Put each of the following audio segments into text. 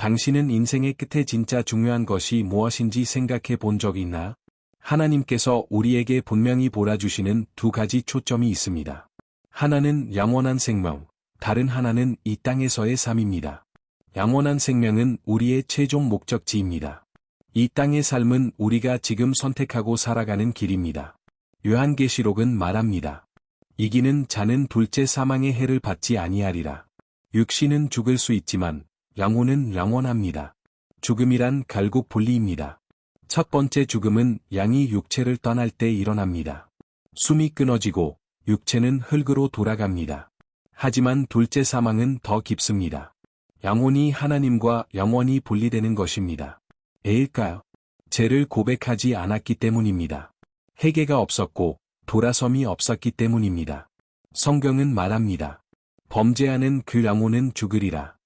당신은 인생의 끝에 진짜 중요한 것이 무엇인지 생각해 본적 있나? 하나님께서 우리에게 분명히 몰아주시는 두 가지 초점이 있습니다. 하나는 영원한 생명, 다른 하나는 이 땅에서의 삶입니다. 영원한 생명은 우리의 최종 목적지입니다. 이 땅의 삶은 우리가 지금 선택하고 살아가는 길입니다. 요한계시록은 말합니다. 이기는 자는 둘째 사망의 해를 받지 아니하리라. 육신은 죽을 수 있지만 영혼은 영원합니다. 죽음이란 결국 분리입니다. 첫 번째 죽음은 양이 육체를 떠날 때 일어납니다. 숨이 끊어지고 육체는 흙으로 돌아갑니다. 하지만 둘째 사망은 더 깊습니다. 영혼이 하나님과 영원히 분리되는 것입니다. 왜일까요? 죄를 고백하지 않았기 때문입니다. 회개가 없었고 돌아섬이 없었기 때문입니다. 성경은 말합니다. 범죄하는 그 영혼은 죽으리라.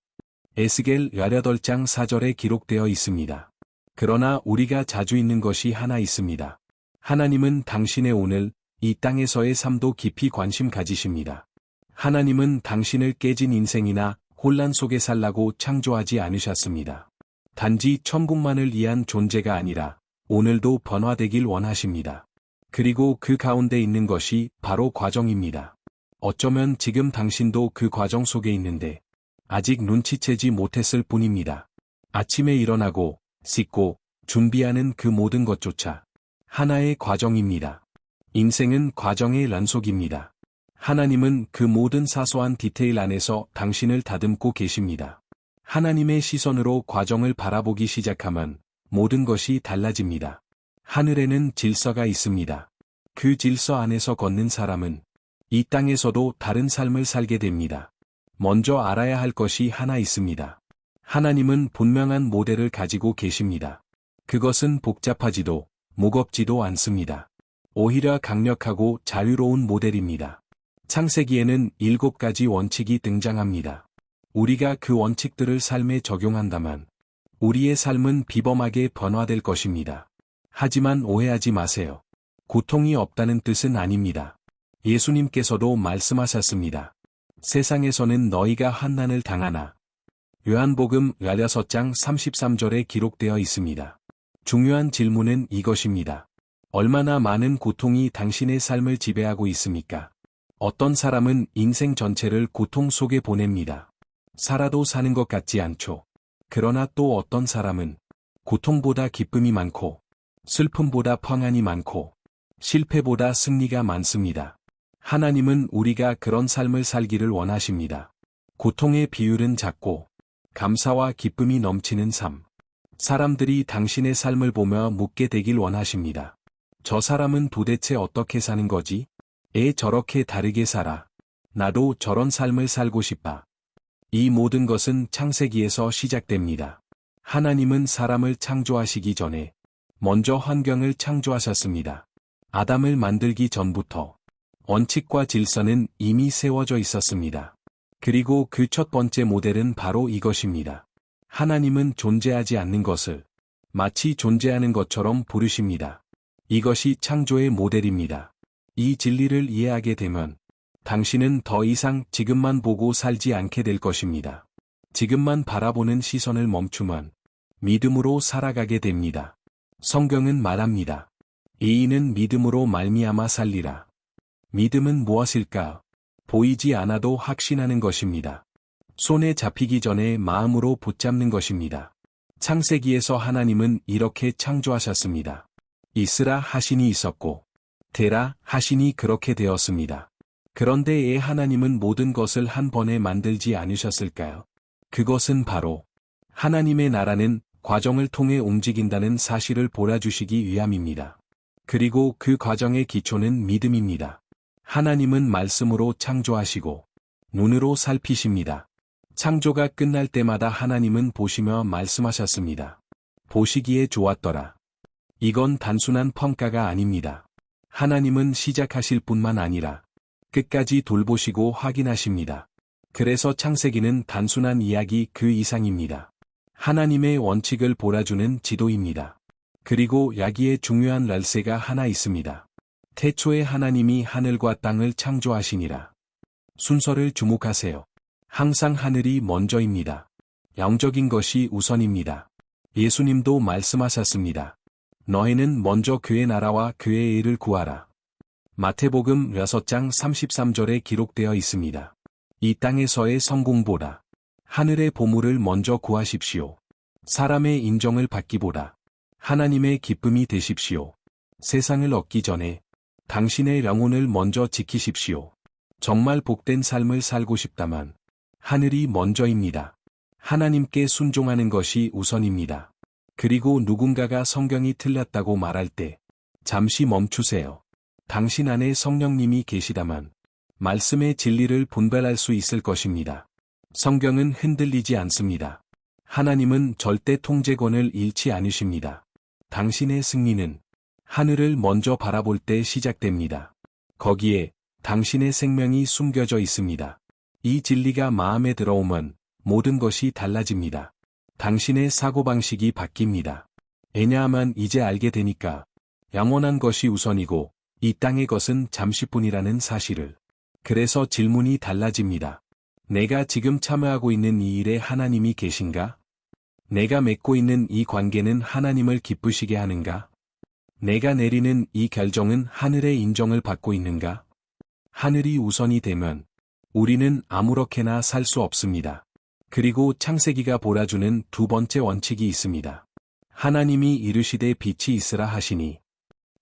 에스겔 18장 4절에 기록되어 있습니다. 그러나 우리가 자주 있는 것이 하나 있습니다. 하나님은 당신의 오늘, 이 땅에서의 삶도 깊이 관심 가지십니다. 하나님은 당신을 깨진 인생이나 혼란 속에 살라고 창조하지 않으셨습니다. 단지 천국만을 위한 존재가 아니라 오늘도 번화되길 원하십니다. 그리고 그 가운데 있는 것이 바로 과정입니다. 어쩌면 지금 당신도 그 과정 속에 있는데 아직 눈치채지 못했을 뿐입니다. 아침에 일어나고 씻고 준비하는 그 모든 것조차 하나의 과정입니다. 인생은 과정의 연속입니다. 하나님은 그 모든 사소한 디테일 안에서 당신을 다듬고 계십니다. 하나님의 시선으로 과정을 바라보기 시작하면 모든 것이 달라집니다. 하늘에는 질서가 있습니다. 그 질서 안에서 걷는 사람은 이 땅에서도 다른 삶을 살게 됩니다. 먼저 알아야 할 것이 하나 있습니다. 하나님은 분명한 모델을 가지고 계십니다. 그것은 복잡하지도 무겁지도 않습니다. 오히려 강력하고 자유로운 모델입니다. 창세기에는 일곱 가지 원칙이 등장합니다. 우리가 그 원칙들을 삶에 적용한다면 우리의 삶은 비범하게 변화될 것입니다. 하지만 오해하지 마세요. 고통이 없다는 뜻은 아닙니다. 예수님께서도 말씀하셨습니다. 세상에서는 너희가 한난을 당하나. 요한복음 16장 33절에 기록되어 있습니다. 중요한 질문은 이것입니다. 얼마나 많은 고통이 당신의 삶을 지배하고 있습니까? 어떤 사람은 인생 전체를 고통 속에 보냅니다. 살아도 사는 것 같지 않죠. 그러나 또 어떤 사람은 고통보다 기쁨이 많고 슬픔보다 평안이 많고 실패보다 승리가 많습니다. 하나님은 우리가 그런 삶을 살기를 원하십니다. 고통의 비율은 작고 감사와 기쁨이 넘치는 삶. 사람들이 당신의 삶을 보며 묻게 되길 원하십니다. 저 사람은 도대체 어떻게 사는 거지? 애 저렇게 다르게 살아. 나도 저런 삶을 살고 싶다. 이 모든 것은 창세기에서 시작됩니다. 하나님은 사람을 창조하시기 전에 먼저 환경을 창조하셨습니다. 아담을 만들기 전부터 원칙과 질서는 이미 세워져 있었습니다. 그리고 그 첫 번째 모델은 바로 이것입니다. 하나님은 존재하지 않는 것을 마치 존재하는 것처럼 부르십니다. 이것이 창조의 모델입니다. 이 진리를 이해하게 되면 당신은 더 이상 지금만 보고 살지 않게 될 것입니다. 지금만 바라보는 시선을 멈추면 믿음으로 살아가게 됩니다. 성경은 말합니다. 이인은 믿음으로 말미암아 살리라. 믿음은 무엇일까? 보이지 않아도 확신하는 것입니다. 손에 잡히기 전에 마음으로 붙잡는 것입니다. 창세기에서 하나님은 이렇게 창조하셨습니다. 있으라 하신이 있었고 되라 하시니 그렇게 되었습니다. 그런데 애 하나님은 모든 것을 한 번에 만들지 않으셨을까요? 그것은 바로 하나님의 나라는 과정을 통해 움직인다는 사실을 보여주시기 위함입니다. 그리고 그 과정의 기초는 믿음입니다. 하나님은 말씀으로 창조하시고 눈으로 살피십니다. 창조가 끝날 때마다 하나님은 보시며 말씀하셨습니다. 보시기에 좋았더라. 이건 단순한 평가가 아닙니다. 하나님은 시작하실 뿐만 아니라 끝까지 돌보시고 확인하십니다. 그래서 창세기는 단순한 이야기 그 이상입니다. 하나님의 원칙을 보라주는 지도입니다. 그리고 야기의 중요한 랄세가 하나 있습니다. 태초에 하나님이 하늘과 땅을 창조하시니라. 순서를 주목하세요. 항상 하늘이 먼저입니다. 영적인 것이 우선입니다. 예수님도 말씀하셨습니다. 너희는 먼저 그의 나라와 그의 일을 구하라. 마태복음 6장 33절에 기록되어 있습니다. 이 땅에서의 성공보다 하늘의 보물을 먼저 구하십시오. 사람의 인정을 받기보다 하나님의 기쁨이 되십시오. 세상을 얻기 전에 당신의 영혼을 먼저 지키십시오. 정말 복된 삶을 살고 싶다만 하늘이 먼저입니다. 하나님께 순종하는 것이 우선입니다. 그리고 누군가가 성경이 틀렸다고 말할 때 잠시 멈추세요. 당신 안에 성령님이 계시다만 말씀의 진리를 분별할 수 있을 것입니다. 성경은 흔들리지 않습니다. 하나님은 절대 통제권을 잃지 않으십니다. 당신의 승리는 하늘을 먼저 바라볼 때 시작됩니다. 거기에 당신의 생명이 숨겨져 있습니다. 이 진리가 마음에 들어오면 모든 것이 달라집니다. 당신의 사고방식이 바뀝니다. 왜냐하면 이제 알게 되니까 영원한 것이 우선이고 이 땅의 것은 잠시뿐이라는 사실을. 그래서 질문이 달라집니다. 내가 지금 참여하고 있는 이 일에 하나님이 계신가? 내가 맺고 있는 이 관계는 하나님을 기쁘시게 하는가? 내가 내리는 이 결정은 하늘의 인정을 받고 있는가? 하늘이 우선이 되면 우리는 아무렇게나 살 수 없습니다. 그리고 창세기가 보라주는 두 번째 원칙이 있습니다. 하나님이 이르시되 빛이 있으라 하시니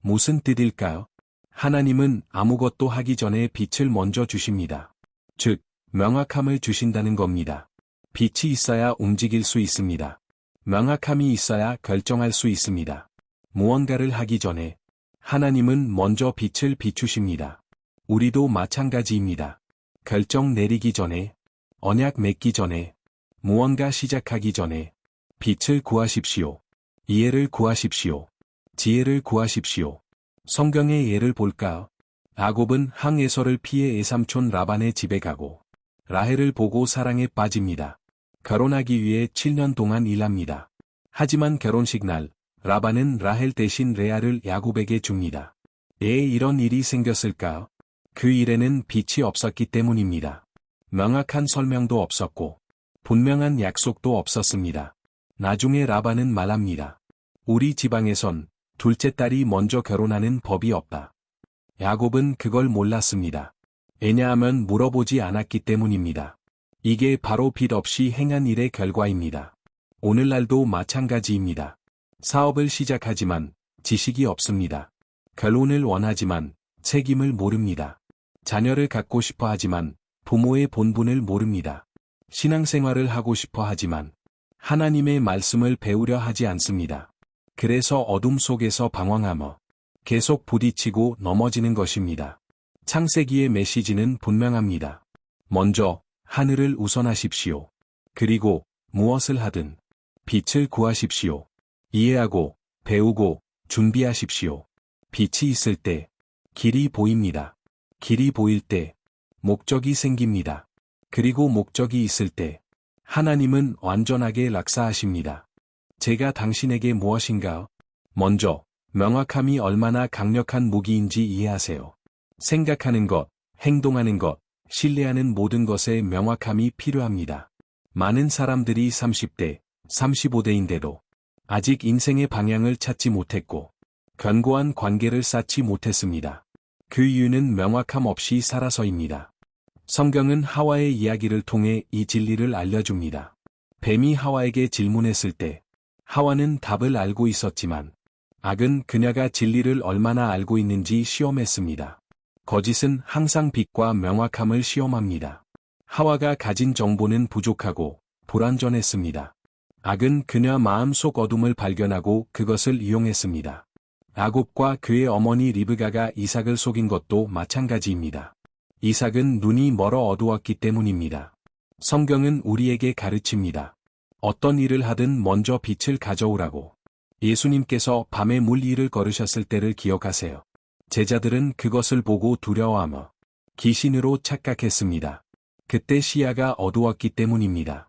무슨 뜻일까요? 하나님은 아무것도 하기 전에 빛을 먼저 주십니다. 즉, 명확함을 주신다는 겁니다. 빛이 있어야 움직일 수 있습니다. 명확함이 있어야 결정할 수 있습니다. 무언가를 하기 전에 하나님은 먼저 빛을 비추십니다. 우리도 마찬가지입니다. 결정 내리기 전에, 언약 맺기 전에, 무언가 시작하기 전에 빛을 구하십시오. 이해를 구하십시오. 지혜를 구하십시오. 성경의 예를 볼까? 아곱은 항에서를 피해 에삼촌 라반의 집에 가고 라헬을 보고 사랑에 빠집니다. 결혼하기 위해 7년 동안 일합니다. 하지만 결혼식 날 라반은 라헬 대신 레아를 야곱에게 줍니다. 왜 이런 일이 생겼을까? 그 일에는 빛이 없었기 때문입니다. 명확한 설명도 없었고 분명한 약속도 없었습니다. 나중에 라반은 말합니다. 우리 지방에선 둘째 딸이 먼저 결혼하는 법이 없다. 야곱은 그걸 몰랐습니다. 왜냐하면 물어보지 않았기 때문입니다. 이게 바로 빛 없이 행한 일의 결과입니다. 오늘날도 마찬가지입니다. 사업을 시작하지만 지식이 없습니다. 결혼을 원하지만 책임을 모릅니다. 자녀를 갖고 싶어 하지만 부모의 본분을 모릅니다. 신앙생활을 하고 싶어 하지만 하나님의 말씀을 배우려 하지 않습니다. 그래서 어둠 속에서 방황하며 계속 부딪히고 넘어지는 것입니다. 창세기의 메시지는 분명합니다. 먼저 하늘을 우선하십시오. 그리고 무엇을 하든 빛을 구하십시오. 이해하고 배우고 준비하십시오. 빛이 있을 때 길이 보입니다. 길이 보일 때 목적이 생깁니다. 그리고 목적이 있을 때 하나님은 완전하게 락사하십니다. 제가 당신에게 무엇인가? 먼저 명확함이 얼마나 강력한 무기인지 이해하세요. 생각하는 것, 행동하는 것, 신뢰하는 모든 것에 명확함이 필요합니다. 많은 사람들이 30대, 35대인데도 아직 인생의 방향을 찾지 못했고 견고한 관계를 쌓지 못했습니다. 그 이유는 명확함 없이 살아서입니다. 성경은 하와의 이야기를 통해 이 진리를 알려줍니다. 뱀이 하와에게 질문했을 때 하와는 답을 알고 있었지만 악은 그녀가 진리를 얼마나 알고 있는지 시험했습니다. 거짓은 항상 빛과 명확함을 시험합니다. 하와가 가진 정보는 부족하고 불완전했습니다. 악은 그녀 마음속 어둠을 발견하고 그것을 이용했습니다. 아곱과 그의 어머니 리브가가 이삭을 속인 것도 마찬가지입니다. 이삭은 눈이 멀어 어두웠기 때문입니다. 성경은 우리에게 가르칩니다. 어떤 일을 하든 먼저 빛을 가져오라고. 예수님께서 밤에 물 위를 걸으셨을 때를 기억하세요. 제자들은 그것을 보고 두려워하며 귀신으로 착각했습니다. 그때 시야가 어두웠기 때문입니다.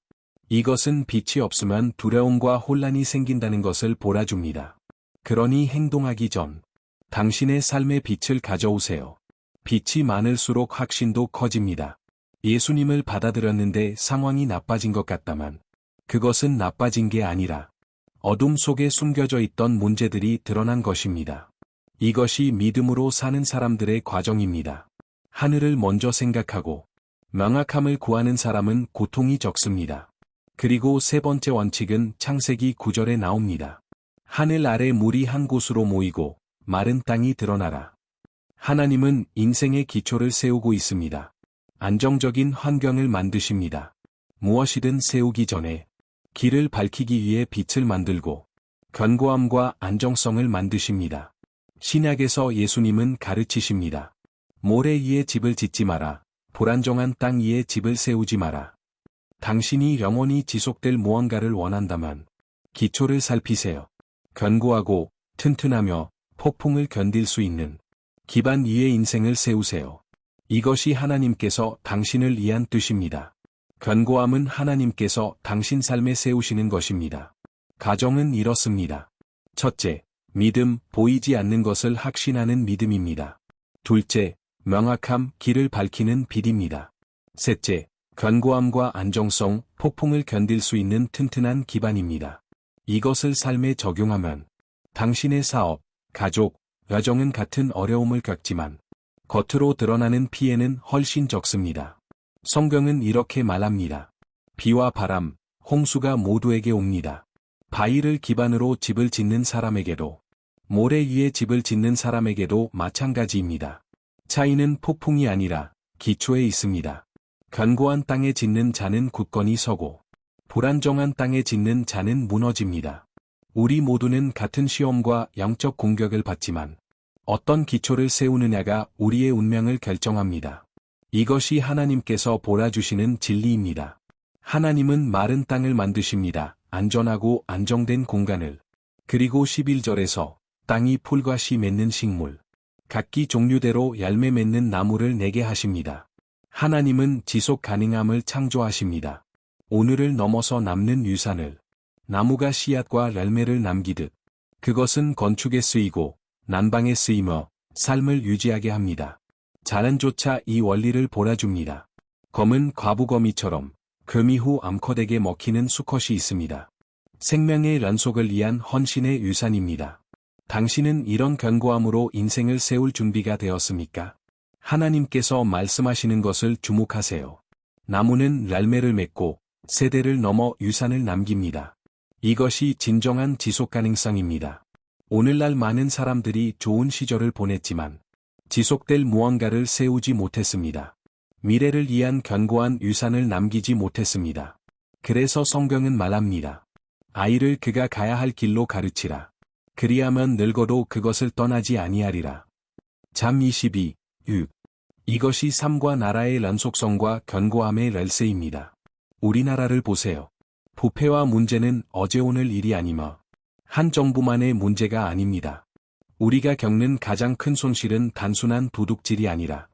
이것은 빛이 없으면 두려움과 혼란이 생긴다는 것을 보라줍니다. 그러니 행동하기 전 당신의 삶의 빛을 가져오세요. 빛이 많을수록 확신도 커집니다. 예수님을 받아들였는데 상황이 나빠진 것 같다만 그것은 나빠진 게 아니라 어둠 속에 숨겨져 있던 문제들이 드러난 것입니다. 이것이 믿음으로 사는 사람들의 과정입니다. 하늘을 먼저 생각하고 명확함을 구하는 사람은 고통이 적습니다. 그리고 세 번째 원칙은 창세기 9절에 나옵니다. 하늘 아래 물이 한 곳으로 모이고 마른 땅이 드러나라. 하나님은 인생의 기초를 세우고 있습니다. 안정적인 환경을 만드십니다. 무엇이든 세우기 전에 길을 밝히기 위해 빛을 만들고 견고함과 안정성을 만드십니다. 신약에서 예수님은 가르치십니다. 모래 위에 집을 짓지 마라. 불안정한 땅 위에 집을 세우지 마라. 당신이 영원히 지속될 무언가를 원한다면 기초를 살피세요. 견고하고 튼튼하며 폭풍을 견딜 수 있는 기반 위에 인생을 세우세요. 이것이 하나님께서 당신을 위한 뜻입니다. 견고함은 하나님께서 당신 삶에 세우시는 것입니다. 가정은 이렇습니다. 첫째, 믿음, 보이지 않는 것을 확신하는 믿음입니다. 둘째, 명확함, 길을 밝히는 빛입니다. 셋째, 견고함과 안정성, 폭풍을 견딜 수 있는 튼튼한 기반입니다. 이것을 삶에 적용하면 당신의 사업, 가족, 여정은 같은 어려움을 겪지만 겉으로 드러나는 피해는 훨씬 적습니다. 성경은 이렇게 말합니다. 비와 바람, 홍수가 모두에게 옵니다. 바위를 기반으로 집을 짓는 사람에게도 모래 위에 집을 짓는 사람에게도 마찬가지입니다. 차이는 폭풍이 아니라 기초에 있습니다. 견고한 땅에 짓는 자는 굳건히 서고 불안정한 땅에 짓는 자는 무너집니다. 우리 모두는 같은 시험과 영적 공격을 받지만 어떤 기초를 세우느냐가 우리의 운명을 결정합니다. 이것이 하나님께서 보라주시는 진리입니다. 하나님은 마른 땅을 만드십니다. 안전하고 안정된 공간을. 그리고 11절에서 땅이 풀과 씨 맺는 식물, 각기 종류대로 열매 맺는 나무를 내게 하십니다. 하나님은 지속 가능함을 창조하십니다. 오늘을 넘어서 남는 유산을 나무가 씨앗과 열매를 남기듯 그것은 건축에 쓰이고 난방에 쓰이며 삶을 유지하게 합니다. 자연조차 이 원리를 보라줍니다. 검은 과부거미처럼 금이 후 암컷에게 먹히는 수컷이 있습니다. 생명의 연속을 위한 헌신의 유산입니다. 당신은 이런 견고함으로 인생을 세울 준비가 되었습니까? 하나님께서 말씀하시는 것을 주목하세요. 나무는 열매를 맺고 세대를 넘어 유산을 남깁니다. 이것이 진정한 지속 가능성입니다. 오늘날 많은 사람들이 좋은 시절을 보냈지만 지속될 무언가를 세우지 못했습니다. 미래를 위한 견고한 유산을 남기지 못했습니다. 그래서 성경은 말합니다. 아이를 그가 가야 할 길로 가르치라. 그리하면 늙어도 그것을 떠나지 아니하리라. 잠 22, 6. 이것이 삶과 나라의 연속성과 견고함의 열쇠입니다. 우리나라를 보세요. 부패와 문제는 어제 오늘 일이 아니며 한 정부만의 문제가 아닙니다. 우리가 겪는 가장 큰 손실은 단순한 도둑질이 아니라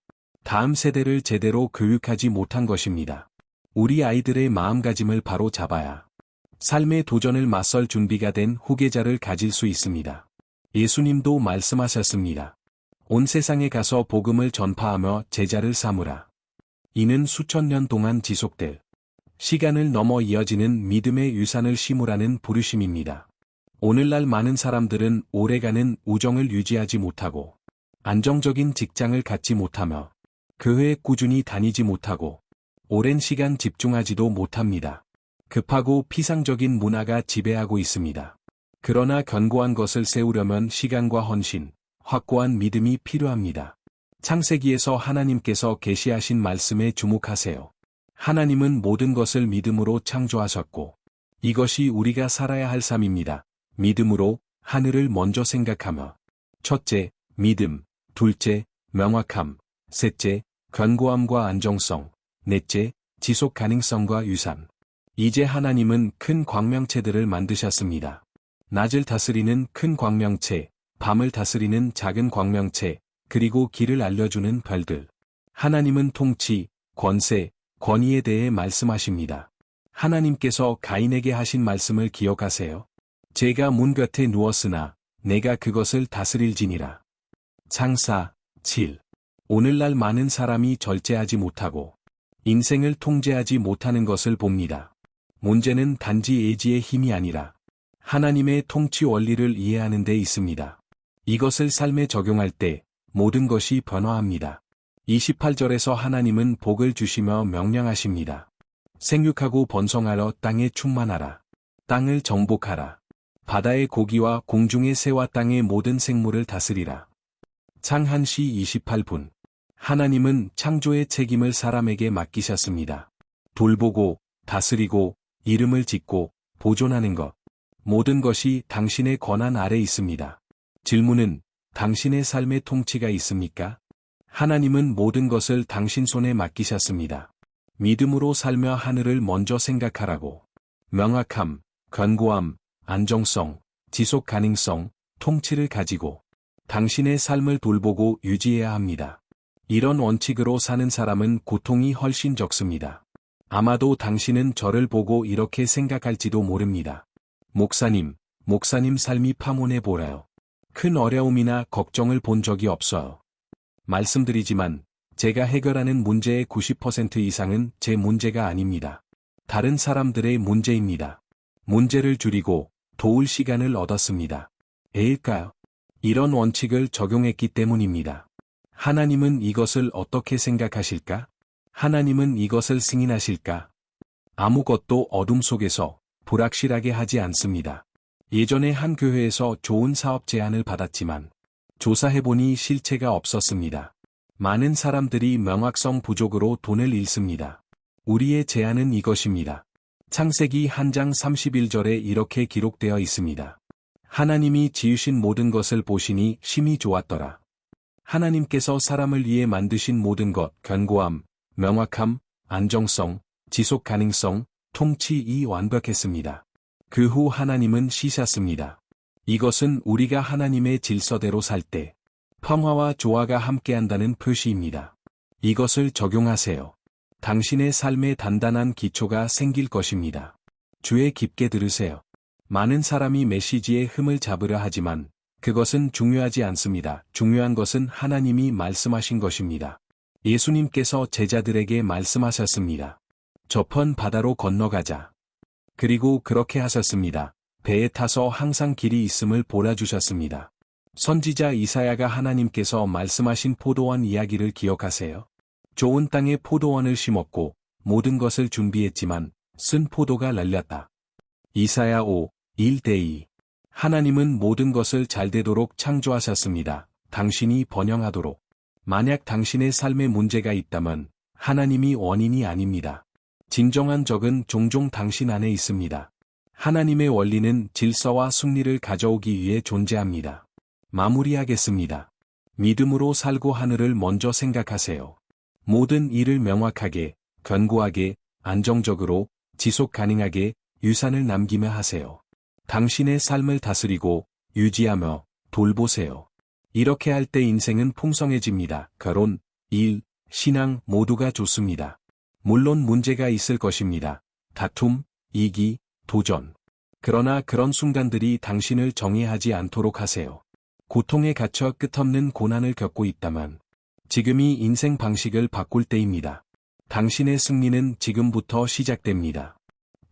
다음 세대를 제대로 교육하지 못한 것입니다. 우리 아이들의 마음가짐을 바로 잡아야 삶의 도전을 맞설 준비가 된 후계자를 가질 수 있습니다. 예수님도 말씀하셨습니다. 온 세상에 가서 복음을 전파하며 제자를 삼으라. 이는 수천 년 동안 지속될 시간을 넘어 이어지는 믿음의 유산을 심으라는 부르심입니다. 오늘날 많은 사람들은 오래가는 우정을 유지하지 못하고 안정적인 직장을 갖지 못하며 교회에 꾸준히 다니지 못하고 오랜 시간 집중하지도 못합니다. 급하고 피상적인 문화가 지배하고 있습니다. 그러나 견고한 것을 세우려면 시간과 헌신, 확고한 믿음이 필요합니다. 창세기에서 하나님께서 계시하신 말씀에 주목하세요. 하나님은 모든 것을 믿음으로 창조하셨고 이것이 우리가 살아야 할 삶입니다. 믿음으로 하늘을 먼저 생각하며 첫째, 믿음, 둘째, 명확함, 셋째, 견고함과 안정성, 넷째, 지속 가능성과 유산. 이제 하나님은 큰 광명체들을 만드셨습니다. 낮을 다스리는 큰 광명체, 밤을 다스리는 작은 광명체, 그리고 길을 알려주는 별들. 하나님은 통치, 권세, 권위에 대해 말씀하십니다. 하나님께서 가인에게 하신 말씀을 기억하세요. 제가 문 곁에 누웠으나 내가 그것을 다스릴지니라. 창사 7. 오늘날 많은 사람이 절제하지 못하고 인생을 통제하지 못하는 것을 봅니다. 문제는 단지 예지의 힘이 아니라 하나님의 통치 원리를 이해하는 데 있습니다. 이것을 삶에 적용할 때 모든 것이 변화합니다. 28절에서 하나님은 복을 주시며 명령하십니다. 생육하고 번성하러 땅에 충만하라. 땅을 정복하라. 바다의 고기와 공중의 새와 땅의 모든 생물을 다스리라. 창한시 28분. 하나님은 창조의 책임을 사람에게 맡기셨습니다. 돌보고, 다스리고, 이름을 짓고, 보존하는 것. 모든 것이 당신의 권한 아래 있습니다. 질문은, 당신의 삶의 통치가 있습니까? 하나님은 모든 것을 당신 손에 맡기셨습니다. 믿음으로 살며 하늘을 먼저 생각하라고. 명확함, 견고함, 안정성, 지속 가능성, 통치를 가지고 당신의 삶을 돌보고 유지해야 합니다. 이런 원칙으로 사는 사람은 고통이 훨씬 적습니다. 아마도 당신은 저를 보고 이렇게 생각할지도 모릅니다. 목사님, 목사님 삶이 파문해 보라요. 큰 어려움이나 걱정을 본 적이 없어요. 말씀드리지만 제가 해결하는 문제의 90% 이상은 제 문제가 아닙니다. 다른 사람들의 문제입니다. 문제를 줄이고 도울 시간을 얻었습니다. 에일까요? 이런 원칙을 적용했기 때문입니다. 하나님은 이것을 어떻게 생각하실까? 하나님은 이것을 승인하실까? 아무것도 어둠 속에서 불확실하게 하지 않습니다. 예전에 한 교회에서 좋은 사업 제안을 받았지만 조사해보니 실체가 없었습니다. 많은 사람들이 명확성 부족으로 돈을 잃습니다. 우리의 제안은 이것입니다. 창세기 한 장 31절에 이렇게 기록되어 있습니다. 하나님이 지으신 모든 것을 보시니 심히 좋았더라. 하나님께서 사람을 위해 만드신 모든 것, 견고함, 명확함, 안정성, 지속 가능성, 통치 이 완벽했습니다. 그 후 하나님은 쉬셨습니다. 이것은 우리가 하나님의 질서대로 살 때 평화와 조화가 함께한다는 표시입니다. 이것을 적용하세요. 당신의 삶에 단단한 기초가 생길 것입니다. 주에 깊게 들으세요. 많은 사람이 메시지의 흠을 잡으려 하지만 그것은 중요하지 않습니다. 중요한 것은 하나님이 말씀하신 것입니다. 예수님께서 제자들에게 말씀하셨습니다. 저펀 바다로 건너가자. 그리고 그렇게 하셨습니다. 배에 타서 항상 길이 있음을 보라주셨습니다. 선지자 이사야가 하나님께서 말씀하신 포도원 이야기를 기억하세요. 좋은 땅에 포도원을 심었고 모든 것을 준비했지만 쓴 포도가 날렸다. 이사야 5, 1대2 하나님은 모든 것을 잘 되도록 창조하셨습니다. 당신이 번영하도록. 만약 당신의 삶에 문제가 있다면 하나님이 원인이 아닙니다. 진정한 적은 종종 당신 안에 있습니다. 하나님의 원리는 질서와 승리를 가져오기 위해 존재합니다. 마무리하겠습니다. 믿음으로 살고 하늘을 먼저 생각하세요. 모든 일을 명확하게, 견고하게, 안정적으로, 지속 가능하게, 유산을 남기며 하세요. 당신의 삶을 다스리고, 유지하며, 돌보세요. 이렇게 할 때 인생은 풍성해집니다. 결혼, 일, 신앙 모두가 좋습니다. 물론 문제가 있을 것입니다. 다툼, 이기, 도전. 그러나 그런 순간들이 당신을 정의하지 않도록 하세요. 고통에 갇혀 끝없는 고난을 겪고 있다만 지금이 인생 방식을 바꿀 때입니다. 당신의 승리는 지금부터 시작됩니다.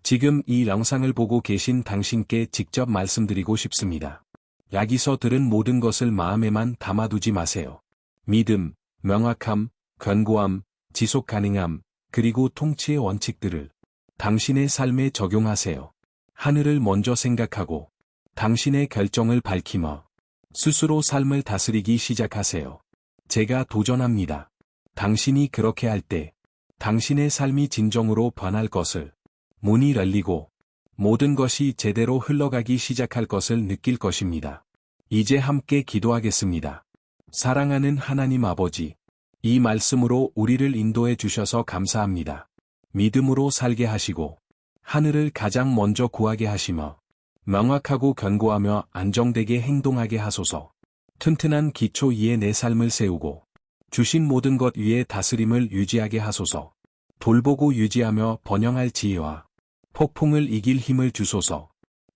지금 이 영상을 보고 계신 당신께 직접 말씀드리고 싶습니다. 여기서 들은 모든 것을 마음에만 담아두지 마세요. 믿음, 명확함, 견고함, 지속 가능함, 그리고 통치의 원칙들을 당신의 삶에 적용하세요. 하늘을 먼저 생각하고 당신의 결정을 밝히며 스스로 삶을 다스리기 시작하세요. 제가 도전합니다. 당신이 그렇게 할 때 당신의 삶이 진정으로 변할 것을 문이 열리고 모든 것이 제대로 흘러가기 시작할 것을 느낄 것입니다. 이제 함께 기도하겠습니다. 사랑하는 하나님 아버지, 이 말씀으로 우리를 인도해 주셔서 감사합니다. 믿음으로 살게 하시고, 하늘을 가장 먼저 구하게 하시며, 명확하고 견고하며 안정되게 행동하게 하소서. 튼튼한 기초 위에 내 삶을 세우고, 주신 모든 것 위에 다스림을 유지하게 하소서. 돌보고 유지하며 번영할 지혜와 폭풍을 이길 힘을 주소서.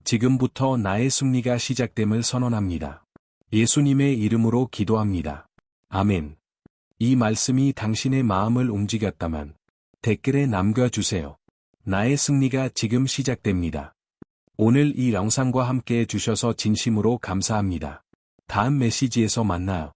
지금부터 나의 승리가 시작됨을 선언합니다. 예수님의 이름으로 기도합니다. 아멘. 이 말씀이 당신의 마음을 움직였다면 댓글에 남겨주세요. 나의 승리가 지금 시작됩니다. 오늘 이 영상과 함께 해주셔서 진심으로 감사합니다. 다음 메시지에서 만나요.